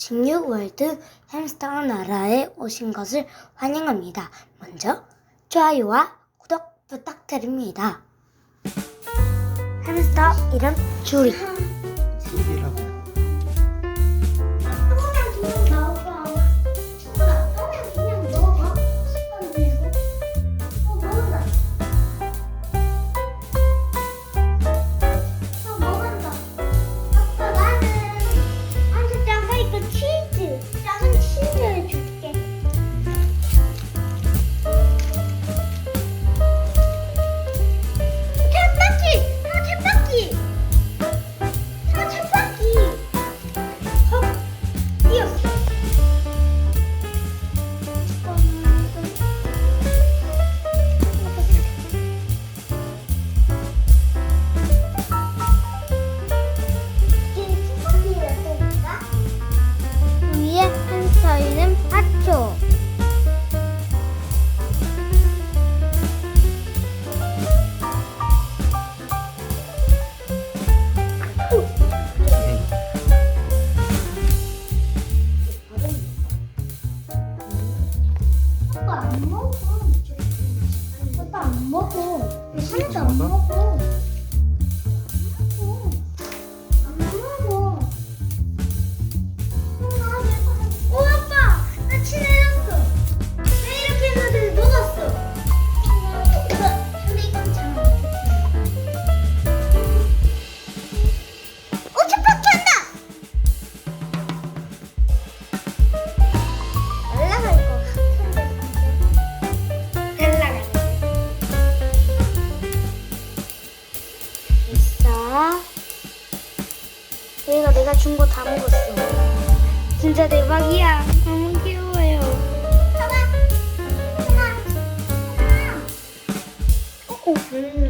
16월드 햄스터 나라에 오신 것을 환영합니다. 먼저 좋아요와 구독 부탁드립니다. 햄스터 이름 주리. 먹 얘가 내가 준 거 다 먹었어. 진짜 대박이야. 너무 귀여워요. 봐봐. 하나, 하나. 오, 음.